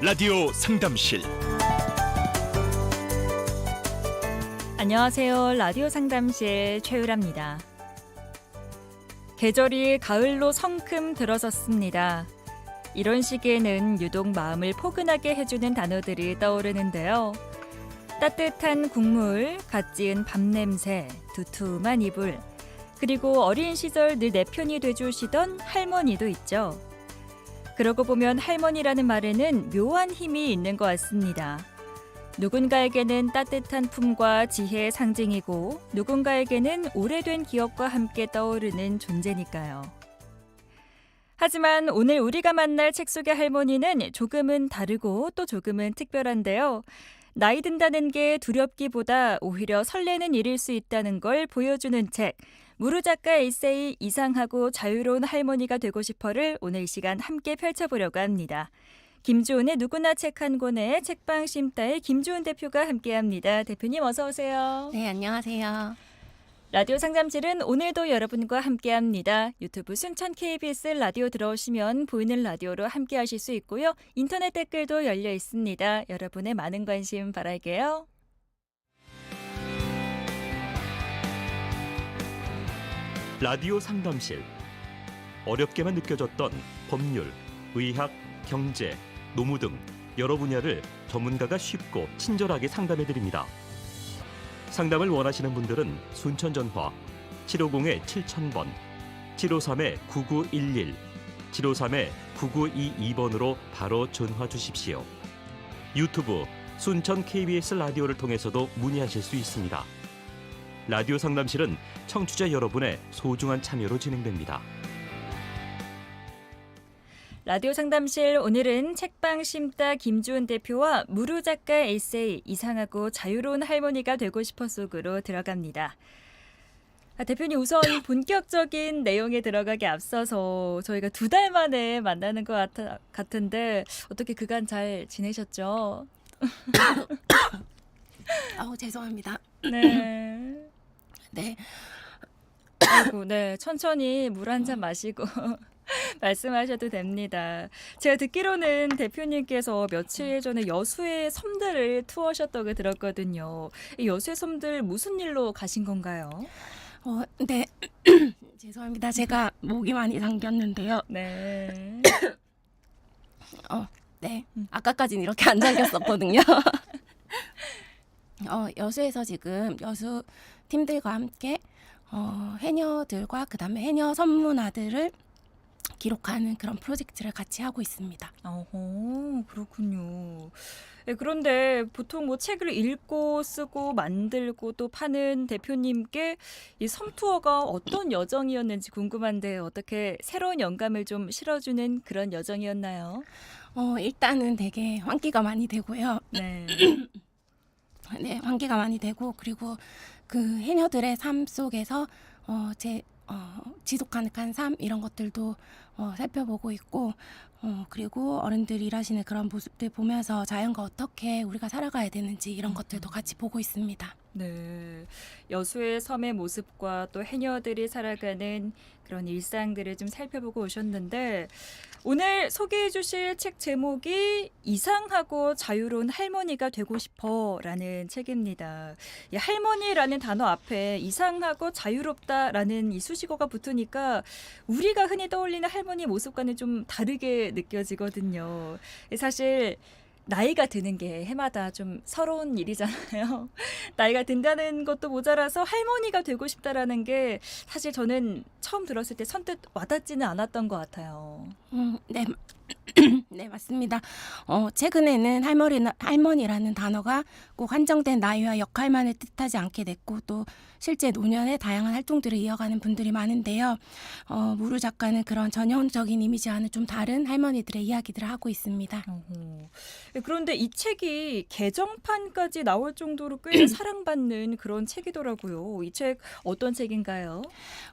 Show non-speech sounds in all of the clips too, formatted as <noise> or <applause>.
라디오 상담실 안녕하세요. 라디오 상담실 최유라입니다. 계절이 가을로 성큼 들어섰습니다. 이런 시기에는 유독 마음을 포근하게 해주는 단어들이 떠오르는데요. 따뜻한 국물, 갓 지은 밥 냄새, 두툼한 이불, 그리고 어린 시절 늘 내 편이 돼주시던 할머니도 있죠. 그러고 보면 할머니라는 말에는 묘한 힘이 있는 것 같습니다. 누군가에게는 따뜻한 품과 지혜의 상징이고 누군가에게는 오래된 기억과 함께 떠오르는 존재니까요. 하지만 오늘 우리가 만날 책 속의 할머니는 조금은 다르고 또 조금은 특별한데요. 나이 든다는 게 두렵기보다 오히려 설레는 일일 수 있다는 걸 보여주는 책. 무르 작가 에세이 이상하고 자유로운 할머니가 되고 싶어를 오늘 이 시간 함께 펼쳐보려고 합니다. 김주은의 누구나 책 한 권에 책방 심다의 김주은 대표가 함께합니다. 대표님 어서 오세요. 네, 안녕하세요. 라디오 상담실은 오늘도 여러분과 함께합니다. 유튜브 순천 KBS 라디오 들어오시면 보이는 라디오로 함께하실 수 있고요. 인터넷 댓글도 열려 있습니다. 여러분의 많은 관심 바랄게요. 라디오 상담실 어렵게만 느껴졌던 법률, 의학, 경제, 노무 등 여러 분야를 전문가가 쉽고 친절하게 상담해 드립니다. 상담을 원하시는 분들은 순천 전화 750에 7000번, 753에 9911, 753에 9922번으로 바로 전화 주십시오. 유튜브 순천 KBS 라디오를 통해서도 문의하실 수 있습니다. 라디오 상담실은 청취자 여러분의 소중한 참여로 진행됩니다. 라디오 상담실 오늘은 책방 심다 김주은 대표와 무루 작가 에세이 이상하고 자유로운 할머니가 되고 싶어 속으로 들어갑니다. 아, 대표님 우선 <laughs> 본격적인 내용에 들어가기 앞서서 저희가 두 달 만에 만나는 것 같, 같은데 어떻게 그간 잘 지내셨죠? <coughs> 아우 죄송합니다. 네. <coughs> 네, 아이고, 네. 천천히 물 한 잔 마시고 <laughs> 말씀하셔도 됩니다. 제가 듣기로는 대표님께서 며칠 전에 여수의 섬들을 투어하셨다고 들었거든요. 이 여수의 섬들 무슨 일로 가신 건가요? 어, 네, <clears throat> 죄송합니다. 제가 목이 많이 잠겼는데요. 네. <coughs> 어, 네, 음. 아까까지는 이렇게 안 잠겼었거든요. <laughs> 어, 여수에서 지금 여수 팀들과 함께 어, 해녀들과 그다음에 해녀 선문화들을 기록하는 그런 프로젝트를 같이 하고 있습니다. 어허, 그렇군요. 네, 그런데 보통 뭐 책을 읽고 쓰고 만들고 또 파는 대표님께 이 섬투어가 어떤 여정이었는지 궁금한데 어떻게 새로운 영감을 좀 실어주는 그런 여정이었나요? 어, 일단은 되게 환기가 많이 되고요. 네. <clears throat> 네, 환기가 많이 되고 그리고 그 해녀들의 삶 속에서 어, 제 어, 지속 가능한 삶 이런 것들도 어, 살펴보고 있고 어, 그리고 어른들이 일하시는 그런 모습들 보면서 자연과 어떻게 우리가 살아가야 되는지 이런 것들도 같이 보고 있습니다. 네. 여수의 섬의 모습과 또 해녀들이 살아가는 그런 일상들을 좀 살펴보고 오셨는데 오늘 소개해 주실 책 제목이 이상하고 자유로운 할머니가 되고 싶어라는 책입니다. 이 할머니라는 단어 앞에 이상하고 자유롭다라는 이 수식어가 붙으니까 우리가 흔히 떠올리는 할머니 모습과는 좀 다르게 느껴지거든요. 사실 나이가 드는 게 해마다 좀 서러운 일이잖아요. <laughs> 나이가 든다는 것도 모자라서 할머니가 되고 싶다라는 게 사실 저는 처음 들었을 때 선뜻 와닿지는 않았던 것 같아요. 음, 네, <clears throat> 네 맞습니다. 어, 최근에는 할머니 할머니라는 단어가 꼭 한정된 나이와 역할만을 뜻하지 않게 됐고 또 실제 노년의 다양한 활동들을 이어가는 분들이 많은데요. 어, 무르 작가는 그런 전형적인 이미지와는 좀 다른 할머니들의 이야기들을 하고 있습니다. 어허. 예, 그런데 이 책이 개정판까지 나올 정도로 꽤 <clears throat> 사랑받는 그런 책이더라고요. 이 책 어떤 책인가요?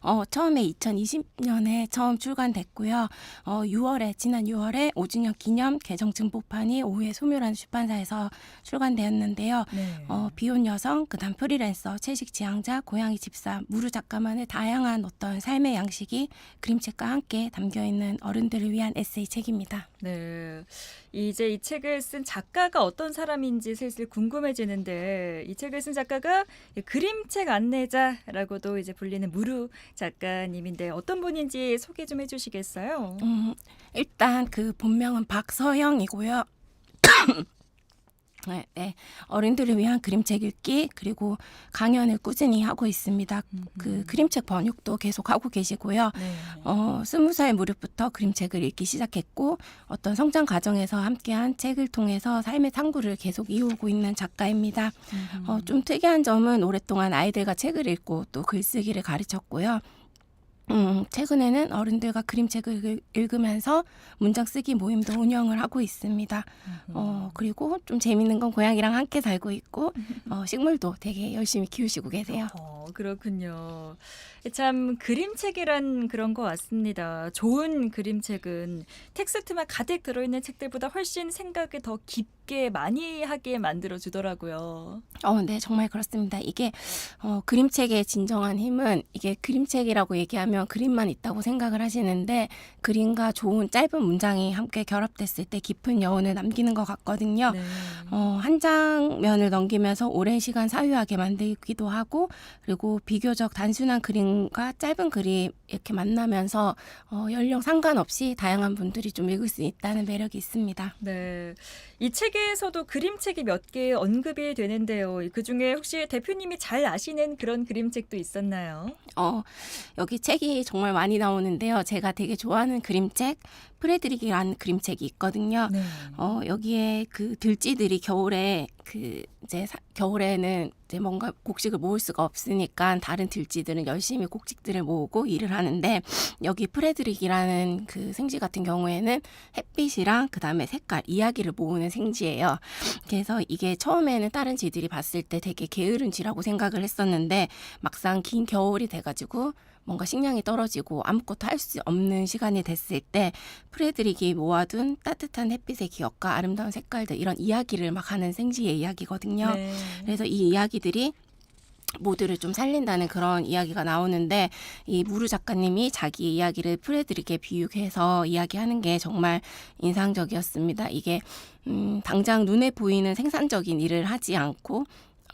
어, 처음에 2020년에 처음 출간됐고요. 어, 6월에 지난 6월에 오준영 5주년 기념 개정 증보판이 오후에 소묘라는 출판사에서 출간되었는데요. 네. 어, 비혼 여성, 그다음 프리랜서, 채식 지향자, 고양이 집사, 무르 작가만의 다양한 어떤 삶의 양식이 그림책과 함께 담겨 있는 어른들을 위한 에세이 책입니다. 네. 이제 이 책을 쓴 작가가 어떤 사람인지 슬슬 궁금해지는데 이 책을 쓴 작가가 이 그림책 안내자라고도 이제 불리는 무루 작가님인데 어떤 분인지 소개 좀 해주시겠어요? 음, 일단 그 본명은 박서영이고요. 네, 네. 어른들을 위한 그림책 읽기 그리고 강연을 꾸준히 하고 있습니다. 그 그림책 번역도 계속 하고 계시고요. 네. 어, 스무 살 무렵부터 그림책을 읽기 시작했고 어떤 성장 과정에서 함께한 책을 통해서 삶의 탐구를 계속 이어오고 있는 작가입니다. 어, 좀 특이한 점은 오랫동안 아이들과 책을 읽고 또 글쓰기를 가르쳤고요. 음, 최근에는 어른들과 그림책을 읽- 읽으면서 문장 쓰기 모임도 운영을 하고 있습니다. 어, 그리고 좀 재밌는 건 고양이랑 함께 살고 있고 어, 식물도 되게 열심히 키우시고 계세요. 어, 그렇군요. 참 그림책이란 그런 것 같습니다. 좋은 그림책은 텍스트만 가득 들어있는 책들보다 훨씬 생각을 더 깊게 많이 하게 만들어 주더라고요. 어, 네, 정말 그렇습니다. 이게 어, 그림책의 진정한 힘은 이게 그림책이라고 얘기하면 그림만 있다고 생각을 하시는데 그림과 좋은 짧은 문장이 함께 결합됐을 때 깊은 여운을 남기는 것 같거든요. 네. 어, 한 장면을 넘기면서 오랜 시간 사유하게 만들기도 하고 그리고 비교적 단순한 그림과 짧은 그림 이렇게 만나면서 어, 연령 상관없이 다양한 분들이 좀 읽을 수 있다는 매력이 있습니다. 네. 이 책에서도 그림책이 몇 개 언급이 되는데요. 그 중에 혹시 대표님이 잘 아시는 그런 그림책도 있었나요? 어, 여기 책이 정말 많이 나오는데요. 제가 되게 좋아하는 그림책 프레드릭이라는 그림책이 있거든요. 네. 어, 여기에 그 들쥐들이 겨울에 그 이제 사- 겨울에는 이제 뭔가 곡식을 모을 수가 없으니까 다른 들쥐들은 열심히 곡식들을 모으고 일을 하는데 여기 프레드릭이라는 그 생쥐 같은 경우에는 햇빛이랑 그 다음에 색깔 이야기를 모으는 생쥐예요. 그래서 이게 처음에는 다른 쥐들이 봤을 때 되게 게으른 쥐라고 생각을 했었는데 막상 긴 겨울이 돼가지고 뭔가 식량이 떨어지고 아무것도 할 수 없는 시간이 됐을 때 프레드릭이 모아둔 따뜻한 햇빛의 기억과 아름다운 색깔들 이런 이야기를 막 하는 생쥐의 이야기거든요. 네. 그래서 이 이야기들이 모두를 좀 살린다는 그런 이야기가 나오는데 이 무르 작가님이 자기 이야기를 프레드릭에 비유해서 이야기하는 게 정말 인상적이었습니다. 이게 음, 당장 눈에 보이는 생산적인 일을 하지 않고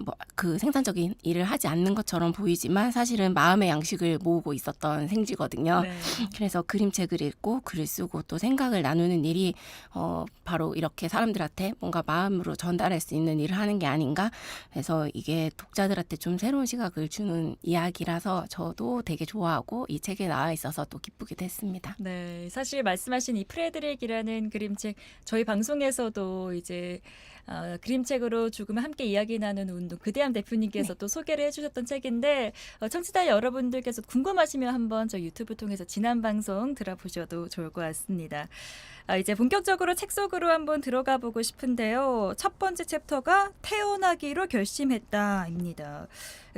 뭐 그 생산적인 일을 하지 않는 것처럼 보이지만 사실은 마음의 양식을 모으고 있었던 생쥐거든요. 네. 그래서 그림책을 읽고 글을 쓰고 또 생각을 나누는 일이 어 바로 이렇게 사람들한테 뭔가 마음으로 전달할 수 있는 일을 하는 게 아닌가 그래서 이게 독자들한테 좀 새로운 시각을 주는 이야기라서 저도 되게 좋아하고 이 책에 나와 있어서 또 기쁘기도 했습니다. 네, 사실 말씀하신 이 프레드릭이라는 그림책 저희 방송에서도 이제 어, 그림책으로 죽으면 함께 이야기 나누는 운동 그대함 대표님께서 또 소개를 해주셨던 책인데 어, 청취자 여러분들께서 궁금하시면 한번 저 유튜브 통해서 지난 방송 들어보셔도 좋을 것 같습니다. 아, 이제 본격적으로 책 속으로 한번 들어가 보고 싶은데요. 첫 번째 챕터가 태어나기로 결심했다입니다.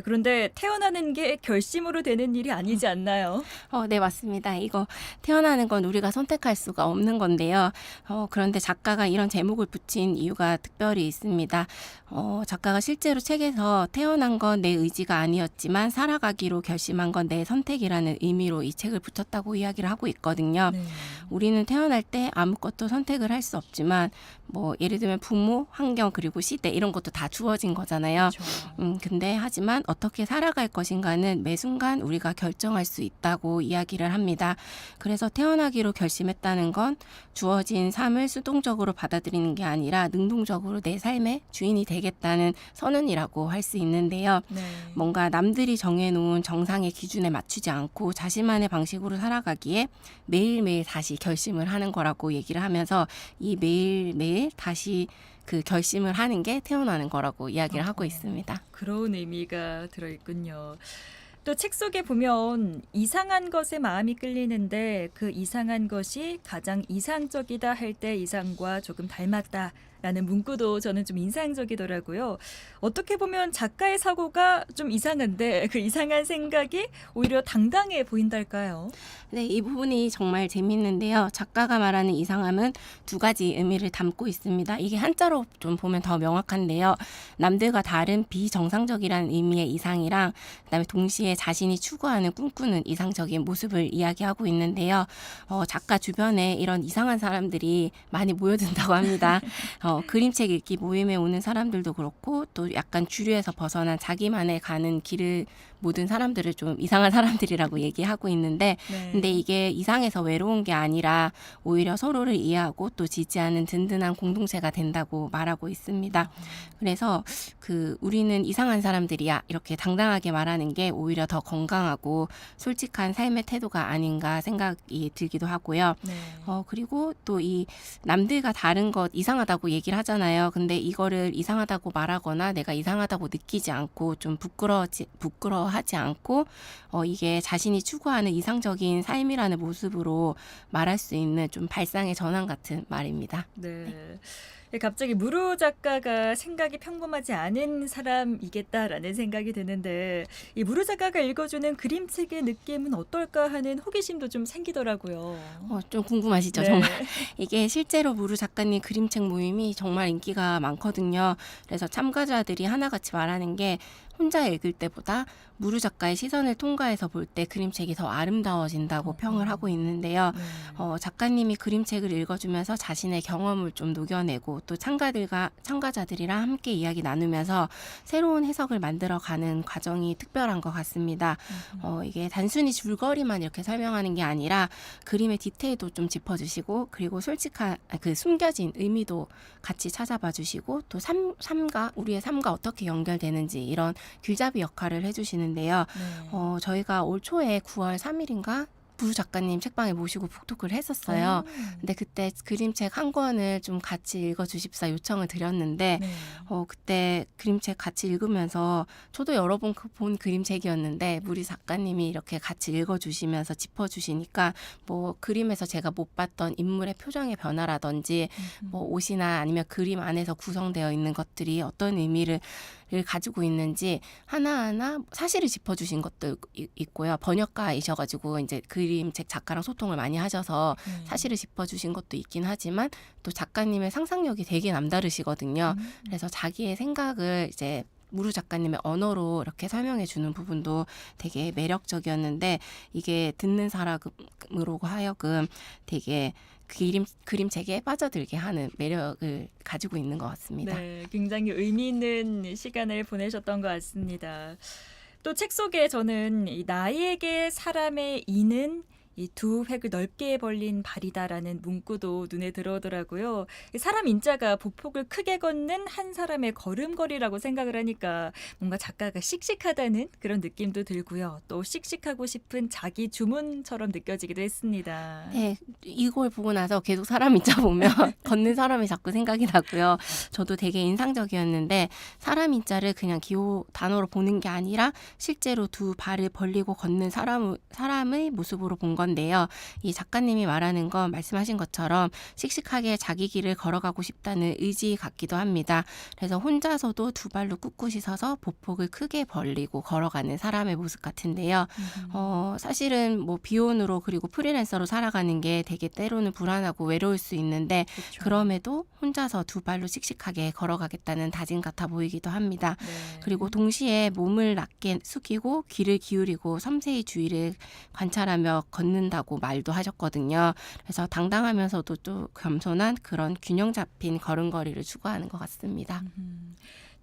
그런데 태어나는 게 결심으로 되는 일이 아니지 않나요? 어, 네, 맞습니다. 이거 태어나는 건 우리가 선택할 수가 없는 건데요. 어, 그런데 작가가 이런 제목을 붙인 이유가 특별히 있습니다. 어, 작가가 실제로 책에서 태어난 건 내 의지가 아니었지만 살아가기로 결심한 건 내 선택이라는 의미로 이 책을 붙였다고 이야기를 하고 있거든요. 네. 우리는 태어날 때 아무것도 선택을 할 수 없지만 뭐 예를 들면 부모, 환경 그리고 시대 이런 것도 다 주어진 거잖아요. 그렇죠. 음, 근데 하지만 어떻게 살아갈 것인가는 매 순간 우리가 결정할 수 있다고 이야기를 합니다. 그래서 태어나기로 결심했다는 건 주어진 삶을 수동적으로 받아들이는 게 아니라 능동적으로 내 삶의 주인이 되겠다는 선언이라고 할 수 있는데요. 네. 뭔가 남들이 정해놓은 정상의 기준에 맞추지 않고 자신만의 방식으로 살아가기에 매일매일 다시 결심을 하는 거라고 얘기를 하면서 이 매일매일 다시 그 결심을 하는 게 태어나는 거라고 이야기를 하고 있습니다. 그런 의미가 들어있군요. 또 책 속에 보면 이상한 것에 마음이 끌리는데 그 이상한 것이 가장 이상적이다 할 때 이상과 조금 닮았다 라는 문구도 저는 좀 인상적이더라고요. 어떻게 보면 작가의 사고가 좀 이상한데 <laughs> 그 이상한 생각이 오히려 당당해 보인달까요? 네, 이 부분이 정말 재밌는데요. 작가가 말하는 이상함은 두 가지 의미를 담고 있습니다. 이게 한자로 좀 보면 더 명확한데요. 남들과 다른 비정상적이라는 의미의 이상이랑 그다음에 동시에 자신이 추구하는 꿈꾸는 이상적인 모습을 이야기하고 있는데요. 어, 작가 주변에 이런 이상한 사람들이 많이 모여든다고 합니다. <laughs> 어, 그림책 읽기 모임에 오는 사람들도 그렇고 또 약간 주류에서 벗어난 자기만의 가는 길을 모든 사람들을 좀 이상한 사람들이라고 얘기하고 있는데 네. 근데 이게 이상해서 외로운 게 아니라 오히려 서로를 이해하고 또 지지하는 든든한 공동체가 된다고 말하고 있습니다. 그래서 그 우리는 이상한 사람들이야 이렇게 당당하게 말하는 게 오히려 더 건강하고 솔직한 삶의 태도가 아닌가 생각이 들기도 하고요. 네. 어 그리고 또 이 남들과 다른 것 이상하다고 얘기 를 하잖아요. 근데 이거를 이상하다고 말하거나 내가 이상하다고 느끼지 않고 좀 부끄러워지 부끄러워하지 않고 어 이게 자신이 추구하는 이상적인 삶이라는 모습으로 말할 수 있는 좀 발상의 전환 같은 말입니다. 네. 갑자기 무루 작가가 생각이 평범하지 않은 사람이겠다라는 생각이 드는데 이 무루 작가가 읽어주는 그림책의 느낌은 어떨까 하는 호기심도 좀 생기더라고요. 어, 좀 궁금하시죠? 네. 정말 <laughs> 이게 실제로 무루 작가님 그림책 모임이 정말 인기가 많거든요. 그래서 참가자들이 하나같이 말하는 게 혼자 읽을 때보다 무루 작가의 시선을 통과해서 볼 때 그림책이 더 아름다워진다고 평을 하고 있는데요. 네. 어, 작가님이 그림책을 읽어주면서 자신의 경험을 좀 녹여내고 또 참가들과 참가자들이랑 함께 이야기 나누면서 새로운 해석을 만들어가는 과정이 특별한 것 같습니다. 어, 이게 단순히 줄거리만 이렇게 설명하는 게 아니라 그림의 디테일도 좀 짚어주시고 그리고 솔직한 아, 그 숨겨진 의미도 같이 찾아봐 주시고 또 삶, 삶과 우리의 삶과 어떻게 연결되는지 이런 길잡이 역할을 해주시는데요. 네. 어, 저희가 올 초에 9월 3일인가 부루 작가님 책방에 모시고 북토크를 했었어요. 오. 근데 그때 그림책 한 권을 좀 같이 읽어주십사 요청을 드렸는데 네. 어, 그때 그림책 같이 읽으면서 저도 여러 번 그- 본 그림책이었는데 우리 작가님이 이렇게 같이 읽어주시면서 짚어주시니까 뭐 그림에서 제가 못 봤던 인물의 표정의 변화라든지 음. 뭐 옷이나 아니면 그림 안에서 구성되어 있는 것들이 어떤 의미를 를 가지고 있는지 하나하나 사실을 짚어주신 것도 이- 있고요. 번역가이셔가지고 이제 그림책 작가랑 소통을 많이 하셔서 네. 사실을 짚어주신 것도 있긴 하지만 또 작가님의 상상력이 되게 남다르시거든요. 음. 그래서 자기의 생각을 이제 무루 작가님의 언어로 이렇게 설명해 주는 부분도 되게 매력적이었는데 이게 듣는 사람으로 하여금 되게 그림 그림책에 빠져들게 하는 매력을 가지고 있는 것 같습니다. 네, 굉장히 의미 있는 시간을 보내셨던 것 같습니다. 또 책 속에 저는 이 나에게 사람의 이는 이 두 획을 넓게 벌린 발이다라는 문구도 눈에 들어오더라고요. 이 사람 인자가 보폭을 크게 걷는 한 사람의 걸음걸이라고 생각을 하니까 뭔가 작가가 씩씩하다는 그런 느낌도 들고요. 또 씩씩하고 싶은 자기 주문처럼 느껴지기도 했습니다. 네, 이걸 보고 나서 계속 사람 인자 보면 <laughs> <laughs> 걷는 사람이 자꾸 생각이 나고요. 저도 되게 인상적이었는데 사람 인자를 그냥 기호 단어로 보는 게 아니라 실제로 두 발을 벌리고 걷는 사람 사람의 모습으로 본 건데요. 이 작가님이 말하는 건 말씀하신 것처럼 씩씩하게 자기 길을 걸어가고 싶다는 의지 같기도 합니다. 그래서 혼자서도 두 발로 꿋꿋이 서서 보폭을 크게 벌리고 걸어가는 사람의 모습 같은데요. 음. 어, 사실은 뭐 비혼으로 그리고 프리랜서로 살아가는 게 되게 때로는 불안하고 외로울 수 있는데 그렇죠. 그럼에도 혼자서 두 발로 씩씩하게 걸어가겠다는 다짐 같아 보이기도 합니다. 네. 그리고 동시에 몸을 낮게 숙이고 귀를 기울이고 섬세히 주위를 관찰하며 걷 는다고 말도 하셨거든요. 그래서 당당하면서도 또 겸손한 그런 균형 잡힌 걸음걸이를 추구하는 것 같습니다. 음.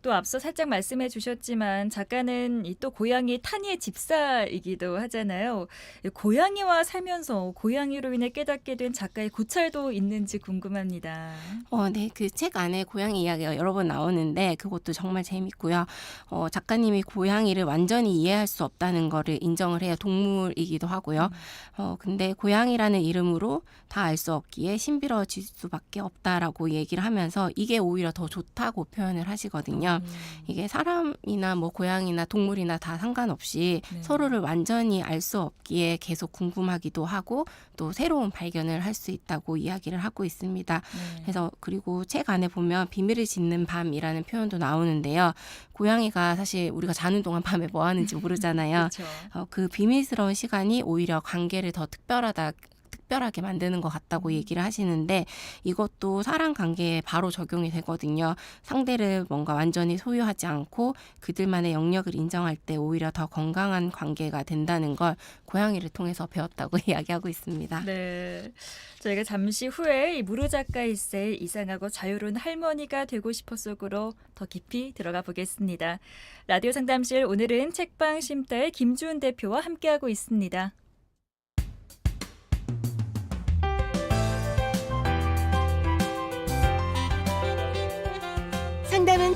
또 앞서 살짝 말씀해 주셨지만 작가는 이 또 고양이 타니의 집사이기도 하잖아요. 이 고양이와 살면서 고양이로 인해 깨닫게 된 작가의 고찰도 있는지 궁금합니다. 어, 네. 그 책 안에 고양이 이야기가 여러 번 나오는데 그것도 정말 재밌고요. 어, 작가님이 고양이를 완전히 이해할 수 없다는 거를 인정을 해요. 동물이기도 하고요. 어, 근데 고양이라는 이름으로 다 알 수 없기에 신비로워질 수밖에 없다라고 얘기를 하면서 이게 오히려 더 좋다고 표현을 하시거든요. 거거든요. 음. 이게 사람이나 뭐 고양이나 동물이나 다 상관없이 네. 서로를 완전히 알 수 없기에 계속 궁금하기도 하고 또 새로운 발견을 할 수 있다고 이야기를 하고 있습니다. 네. 그래서 그리고 책 안에 보면 비밀을 짓는 밤이라는 표현도 나오는데요. 고양이가 사실 우리가 자는 동안 밤에 뭐 하는지 모르잖아요. <laughs> 어, 그 비밀스러운 시간이 오히려 관계를 더 특별하다 특별하게 만드는 것 같다고 얘기를 하시는데 이것도 사람 관계에 바로 적용이 되거든요. 상대를 뭔가 완전히 소유하지 않고 그들만의 영역을 인정할 때 오히려 더 건강한 관계가 된다는 걸 고양이를 통해서 배웠다고 <laughs> 이야기하고 있습니다. 네. 저희가 잠시 후에 이 무르 작가 일세 이상하고 자유로운 할머니가 되고 싶어 속으로 더 깊이 들어가 보겠습니다. 라디오 상담실 오늘은 책방 쉼터의 김주은 대표와 함께하고 있습니다.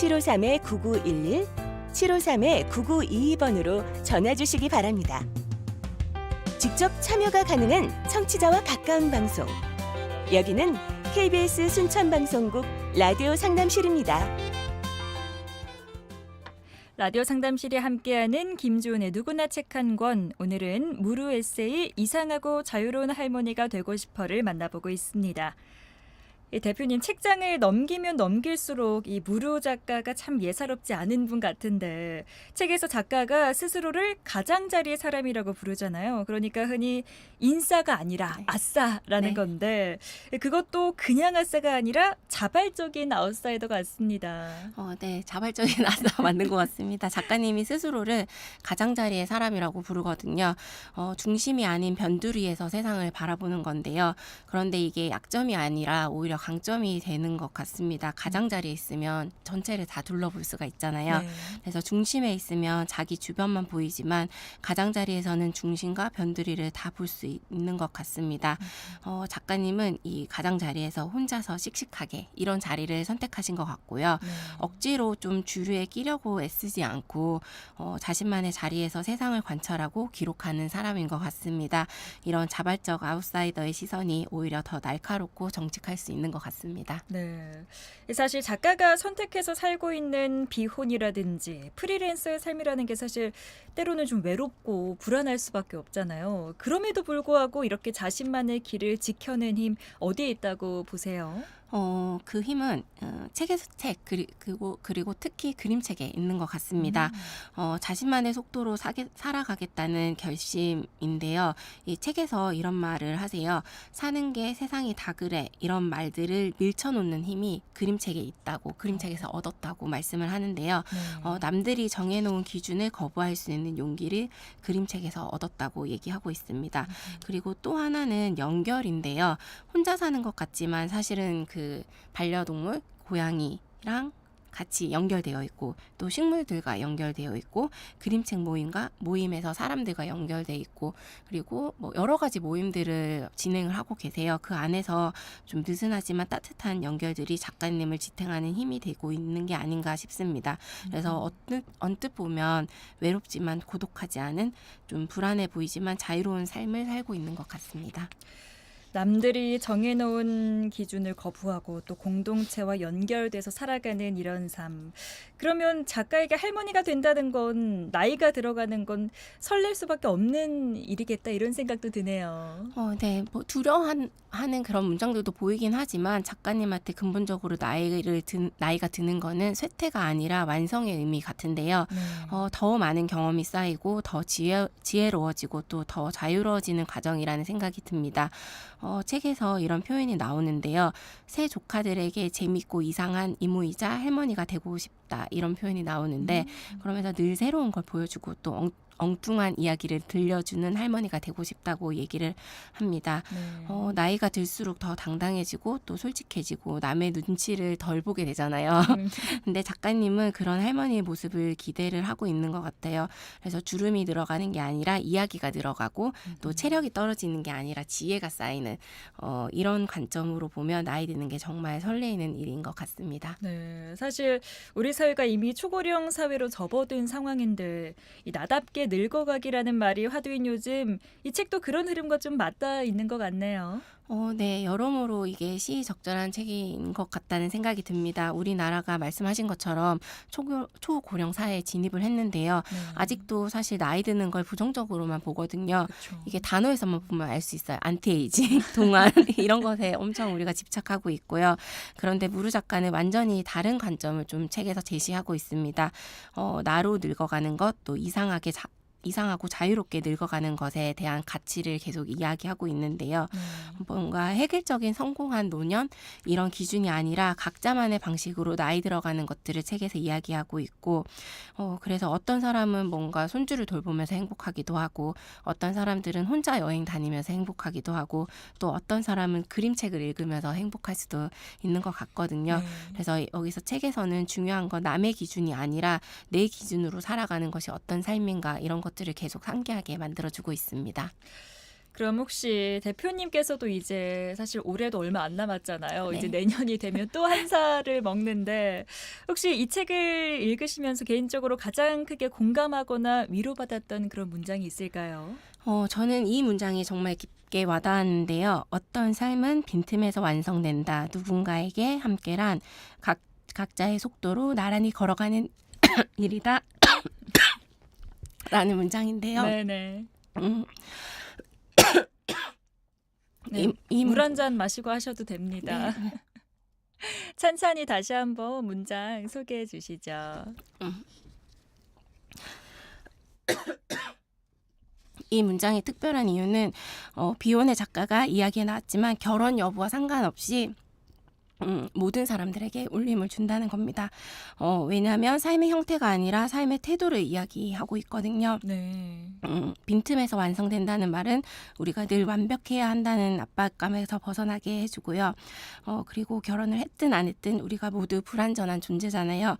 753-9911, 753-9922번으로 전화 주시기 바랍니다. 직접 참여가 가능한 청취자와 가까운 방송. 여기는 KBS 순천방송국 라디오 상담실입니다. 라디오 상담실에 함께하는 김주은의 누구나 책 한 권. 오늘은 무르 에세이 이상하고 자유로운 할머니가 되고 싶어를 만나보고 있습니다. 이 대표님 책장을 넘기면 넘길수록 이 무르 작가가 참 예사롭지 않은 분 같은데 책에서 작가가 스스로를 가장자리의 사람이라고 부르잖아요. 그러니까 흔히 인싸가 아니라 네. 아싸라는 네. 건데 그것도 그냥 아싸가 아니라 자발적인 아웃사이더 같습니다. 어, 네, 자발적인 아싸 <laughs> 맞는 것 같습니다. 작가님이 스스로를 가장자리의 사람이라고 부르거든요. 어, 중심이 아닌 변두리에서 세상을 바라보는 건데요. 그런데 이게 약점이 아니라 오히려 강점이 되는 것 같습니다. 가장자리에 있으면 전체를 다 둘러볼 수가 있잖아요. 네. 그래서 중심에 있으면 자기 주변만 보이지만 가장자리에서는 중심과 변두리를 다 볼 수 있는 것 같습니다. 어, 작가님은 이 가장자리에서 혼자서 씩씩하게 이런 자리를 선택하신 것 같고요. 네. 억지로 좀 주류에 끼려고 애쓰지 않고 어, 자신만의 자리에서 세상을 관찰하고 기록하는 사람인 것 같습니다. 이런 자발적 아웃사이더의 시선이 오히려 더 날카롭고 정직할 수 있는 것 같습니다. 네. 사실 작가가 선택해서 살고 있는 비혼이라든지 프리랜서의 삶이라는 게 사실 때로는 좀 외롭고 불안할 수밖에 없잖아요. 그럼에도 불구하고 이렇게 자신만의 길을 지켜낸 힘 어디에 있다고 보세요? 어, 그 힘은 어, 책에서 책 그리, 그리 고 그리고 특히 그림책에 있는 것 같습니다. 어, 자신만의 속도로 사게, 살아가겠다는 결심인데요. 이 책에서 이런 말을 하세요. 사는 게 세상이 다 그래. 이런 말들을 밀쳐놓는 힘이 그림책에 있다고, 그림책에서 얻었다고 말씀을 하는데요. 네. 어, 남들이 정해놓은 기준을 거부할 수 있는 용기를 그림책에서 얻었다고 얘기하고 있습니다. 그리고 또 하나는 연결인데요. 혼자 사는 것 같지만 사실은 그 반려동물, 고양이랑 같이 연결되어 있고 또 식물들과 연결되어 있고 그림책 모임과 모임에서 사람들과 연결돼 있고 그리고 뭐 여러 가지 모임들을 진행을 하고 계세요. 그 안에서 좀 느슨하지만 따뜻한 연결들이 작가님을 지탱하는 힘이 되고 있는 게 아닌가 싶습니다. 그래서 언뜻, 언뜻 보면 외롭지만 고독하지 않은 좀 불안해 보이지만 자유로운 삶을 살고 있는 것 같습니다. 남들이 정해놓은 기준을 거부하고 또 공동체와 연결돼서 살아가는 이런 삶. 그러면 작가에게 할머니가 된다는 건 나이가 들어가는 건 설렐 수밖에 없는 일이겠다 이런 생각도 드네요. 어, 네, 뭐 두려워하는 하는 그런 문장들도 보이긴 하지만 작가님한테 근본적으로 나이를 든, 나이가 드는 거는 쇠퇴가 아니라 완성의 의미 같은데요. 네. 어, 더 많은 경험이 쌓이고 더 지혜, 지혜로워지고 또 더 자유로워지는 과정이라는 생각이 듭니다. 어, 책에서 이런 표현이 나오는데요. 새 조카들에게 재밌고 이상한 이모이자 할머니가 되고 싶다 이런 표현이 나오는데 그러면서 늘 새로운 걸 보여주고 또 엉, 엉뚱한 이야기를 들려주는 할머니가 되고 싶다고 얘기를 합니다. 네. 어, 나이가 들수록 더 당당해지고 또 솔직해지고 남의 눈치를 덜 보게 되잖아요. 음. <laughs> 근데 작가님은 그런 할머니의 모습을 기대를 하고 있는 것 같아요. 그래서 주름이 늘어가는 게 아니라 이야기가 늘어가고 또 체력이 떨어지는 게 아니라 지혜가 쌓이는 어, 이런 관점으로 보면 나이 드는 게 정말 설레이는 일인 것 같습니다. 네, 사실 우리 사회가 이미 초고령 사회로 접어든 상황인데 이 나답게 늙어가기라는 말이 화두인 요즘 이 책도 그런 흐름과 좀 맞닿아 있는 것 같네요. 어, 네, 여러모로 이게 시적절한 책인 것 같다는 생각이 듭니다. 우리나라가 말씀하신 것처럼 초고, 초고령 사회에 진입을 했는데요. 네. 아직도 사실 나이 드는 걸 부정적으로만 보거든요. 그렇죠. 이게 단어에서만 보면 알 수 있어요. 안티에이징, <laughs> 동안 <laughs> 이런 것에 엄청 우리가 집착하고 있고요. 그런데 무르 작가는 완전히 다른 관점을 좀 책에서 제시하고 있습니다. 어, 나로 늙어가는 것, 또 이상하게 자, 이상하고 자유롭게 늙어가는 것에 대한 가치를 계속 이야기하고 있는데요. 네. 뭔가 획일적인 성공한 노년 이런 기준이 아니라 각자만의 방식으로 나이 들어가는 것들을 책에서 이야기하고 있고 어 그래서 어떤 사람은 뭔가 손주를 돌보면서 행복하기도 하고 어떤 사람들은 혼자 여행 다니면서 행복하기도 하고 또 어떤 사람은 그림책을 읽으면서 행복할 수도 있는 것 같거든요. 네. 그래서 여기서 책에서는 중요한 건 남의 기준이 아니라 내 기준으로 살아가는 것이 어떤 삶인가 이런 것 들을 계속 상기하게 만들어주고 있습니다. 그럼 혹시 대표님께서도 이제 사실 올해도 얼마 안 남았잖아요. 네. 이제 내년이 되면 또 한 살을 먹는데 혹시 이 책을 읽으시면서 개인적으로 가장 크게 공감하거나 위로받았던 그런 문장이 있을까요? 어, 저는 이 문장이 정말 깊게 와닿았는데요. 어떤 삶은 빈틈에서 완성된다. 누군가에게 함께란 각, 각자의 속도로 나란히 걸어가는 <clears throat> 일이다. 라는 문장인데요. 네네. 음, <coughs> 네, 이, 이 문- 물한 잔 마시고 하셔도 됩니다. 네. <laughs> 찬찬히 다시 한번 문장 소개해 주시죠. <coughs> 이 문장이 특별한 이유는 어, 비혼의 작가가 이야기에 나왔지만 결혼 여부와 상관없이 음, 모든 사람들에게 울림을 준다는 겁니다. 어, 왜냐하면 삶의 형태가 아니라 삶의 태도를 이야기하고 있거든요. 네. 음, 빈틈에서 완성된다는 말은 우리가 늘 완벽해야 한다는 압박감에서 벗어나게 해주고요. 어, 그리고 결혼을 했든 안 했든 우리가 모두 불완전한 존재잖아요.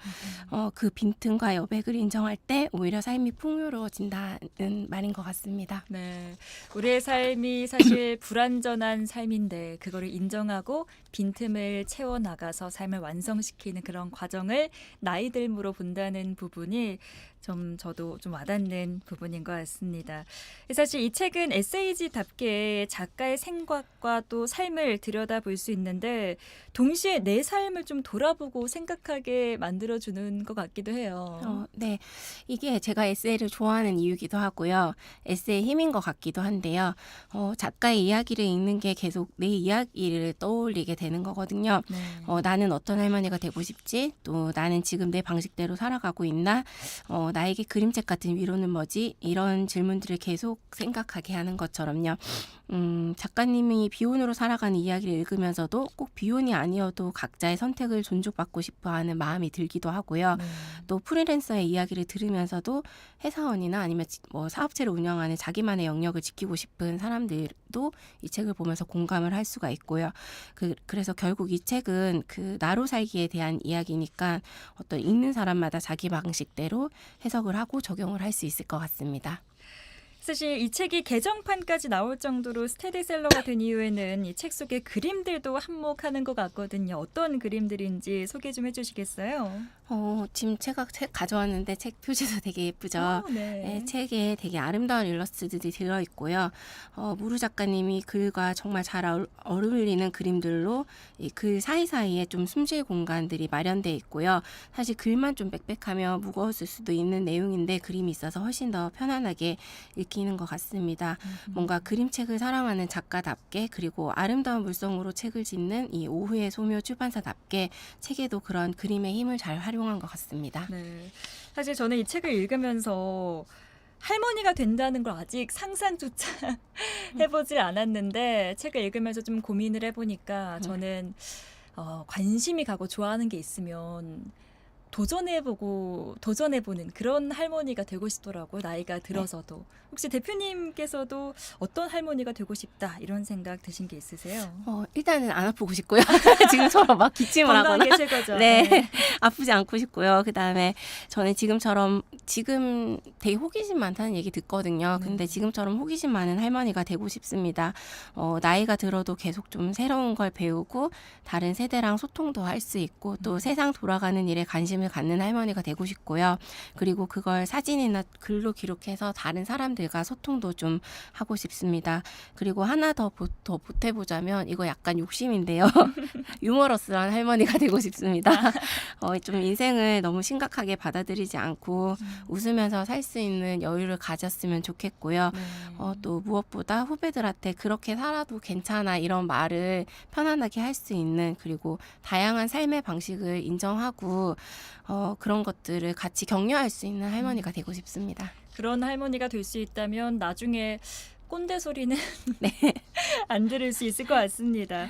어, 그 빈틈과 여백을 인정할 때 오히려 삶이 풍요로워진다는 말인 것 같습니다. 네. 우리의 삶이 사실 불완전한 삶인데 그거를 인정하고 빈틈을 채워 나가서 삶을 완성시키는 그런 과정을 나이 들므로 본다는 부분이 좀 저도 좀 와닿는 부분인 것 같습니다. 사실 이 책은 에세이지답게 작가의 생각과 또 삶을 들여다볼 수 있는데 동시에 내 삶을 좀 돌아보고 생각하게 만들어주는 것 같기도 해요. 어, 네. 이게 제가 에세이를 좋아하는 이유기도 하고요. 에세이의 힘인 것 같기도 한데요. 어, 작가의 이야기를 읽는 게 계속 내 이야기를 떠올리게 되는 거거든요. 네. 어, 나는 어떤 할머니가 되고 싶지? 또 나는 지금 내 방식대로 살아가고 있나? 어, 나에게 그림책 같은 위로는 뭐지? 이런 질문들을 계속 생각하게 하는 것처럼요. 음, 작가님이 비혼으로 살아가는 이야기를 읽으면서도 꼭 비혼이 아니어도 각자의 선택을 존중받고 싶어 하는 마음이 들기도 하고요. 네. 또 프리랜서의 이야기를 들으면서도 회사원이나 아니면 지- 뭐 사업체를 운영하는 자기만의 영역을 지키고 싶은 사람들도 이 책을 보면서 공감을 할 수가 있고요. 그, 그래서 결국 이 책은 그 나로 살기에 대한 이야기니까 어떤 읽는 사람마다 자기 방식대로 해석을 하고 적용을 할 수 있을 것 같습니다. 사실 이 책이 개정판까지 나올 정도로 스테디셀러가 된 이유에는 이 책 속의 그림들도 한몫하는 것 같거든요. 어떤 그림들인지 소개 좀 해주시겠어요? 어, 지금 제가 책 가져왔는데 책 표지도 되게 예쁘죠. 어, 네, 네. 책에 되게 아름다운 일러스트들이 들어 있고요. 어, 무르 작가님이 글과 정말 잘 어울- 어울리는 그림들로 이 글 사이사이에 좀 숨쉴 공간들이 마련돼 있고요. 사실 글만 좀 빽빽하며 무거웠을 수도 있는 내용인데 그림이 있어서 훨씬 더 편안하게 읽 히는 것 같습니다. 뭔가 그림책을 사랑하는 작가답게 그리고 아름다운 물성으로 책을 짓는 이 오후의 소묘 출판사답게 책에도 그런 그림의 힘을 잘 활용한 것 같습니다. 네. 사실 저는 이 책을 읽으면서 할머니가 된다는 걸 아직 상상조차 <laughs> 해보질 않았는데 책을 읽으면서 좀 고민을 해보니까 저는 어, 관심이 가고 좋아하는 게 있으면 도전해보고 도전해보는 그런 할머니가 되고 싶더라고요. 나이가 들어서도. 혹시 대표님께서도 어떤 할머니가 되고 싶다 이런 생각 드신 게 있으세요? 어, 일단은 안 아프고 싶고요. <laughs> 지금처럼 막 기침을 하거나 최고죠. 네. <laughs> 아프지 않고 싶고요. 그다음에 저는 지금처럼 지금 되게 호기심 많다는 얘기 듣거든요. 네. 근데 지금처럼 호기심 많은 할머니가 되고 싶습니다. 어, 나이가 들어도 계속 좀 새로운 걸 배우고 다른 세대랑 소통도 할 수 있고 또 세상 돌아가는 일에 관심을 갖는 할머니가 되고 싶고요. 그리고 그걸 사진이나 글로 기록해서 다른 사람들과 소통도 좀 하고 싶습니다. 그리고 하나 더, 보, 더 보태보자면 이거 약간 욕심인데요. <laughs> 유머러스한 할머니가 되고 싶습니다. 어, 좀 인생을 너무 심각하게 받아들이지 않고 웃으면서 살 수 있는 여유를 가졌으면 좋겠고요. 네. 어, 또 무엇보다 후배들한테 그렇게 살아도 괜찮아 이런 말을 편안하게 할 수 있는 그리고 다양한 삶의 방식을 인정하고 어, 그런 것들을 같이 격려할 수 있는 할머니가 되고 싶습니다. 그런 할머니가 될 수 있다면 나중에 꼰대 소리는 네. <laughs> 안 들을 수 있을 것 같습니다.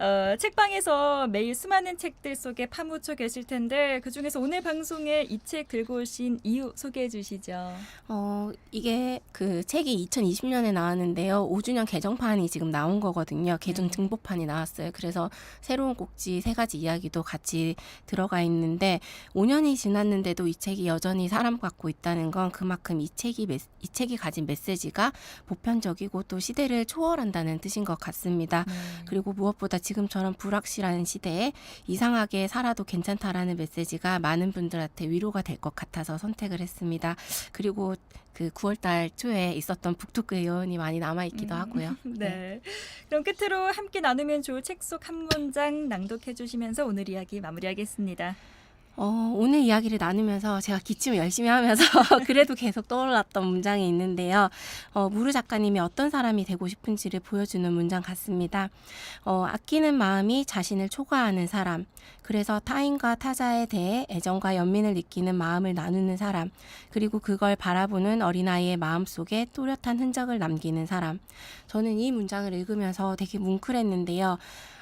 어, 책방에서 매일 수많은 책들 속에 파묻혀 계실 텐데 그 중에서 오늘 방송에 이 책 들고 오신 이유 소개해 주시죠. 어, 이게 그 책이 2020년에 나왔는데요. 5주년 개정판이 지금 나온 거거든요. 개정 네. 증보판이 나왔어요. 그래서 새로운 꼭지 세 가지 이야기도 같이 들어가 있는데 5년이 지났는데도 이 책이 여전히 사랑받고 있다는 건 그만큼 이 책이 메, 이 책이 가진 메시지가 보편적이고 또 시대를 초월한다는 뜻인 것 같습니다. 네. 그리고 무엇보다 지금처럼 불확실한 시대에 이상하게 살아도 괜찮다라는 메시지가 많은 분들한테 위로가 될 것 같아서 선택을 했습니다. 그리고 그 9월달 초에 있었던 북토크 의원이 많이 남아 있기도 음, 하고요. <laughs> 네. 그럼 끝으로 함께 나누면 좋을 책 속 한 문장 낭독해 주시면서 오늘 이야기 마무리하겠습니다. 어, 오늘 이야기를 나누면서 제가 기침을 열심히 하면서 <laughs> 그래도 계속 떠올랐던 문장이 있는데요. 어, 무르 작가님이 어떤 사람이 되고 싶은지를 보여주는 문장 같습니다. 어, 아끼는 마음이 자신을 초과하는 사람. 그래서 타인과 타자에 대해 애정과 연민을 느끼는 마음을 나누는 사람. 그리고 그걸 바라보는 어린아이의 마음 속에 또렷한 흔적을 남기는 사람. 저는 이 문장을 읽으면서 되게 뭉클했는데요.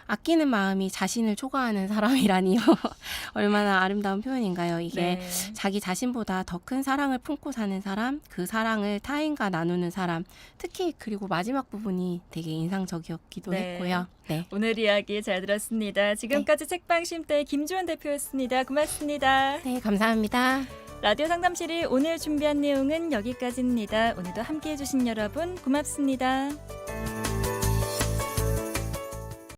아끼는 마음이 자신을 초과하는 사람이라니요. <laughs> 얼마나 아름다운 표현인가요? 이게 네. 자기 자신보다 더 큰 사랑을 품고 사는 사람, 그 사랑을 타인과 나누는 사람, 특히 그리고 마지막 부분이 되게 인상적이었기도 네. 했고요. 네. 오늘 이야기 잘 들었습니다. 지금까지 책방 쉼터의 김주원 대표였습니다. 고맙습니다. 네, 감사합니다. 라디오 상담실이 오늘 준비한 내용은 여기까지입니다. 오늘도 함께 해주신 여러분 고맙습니다.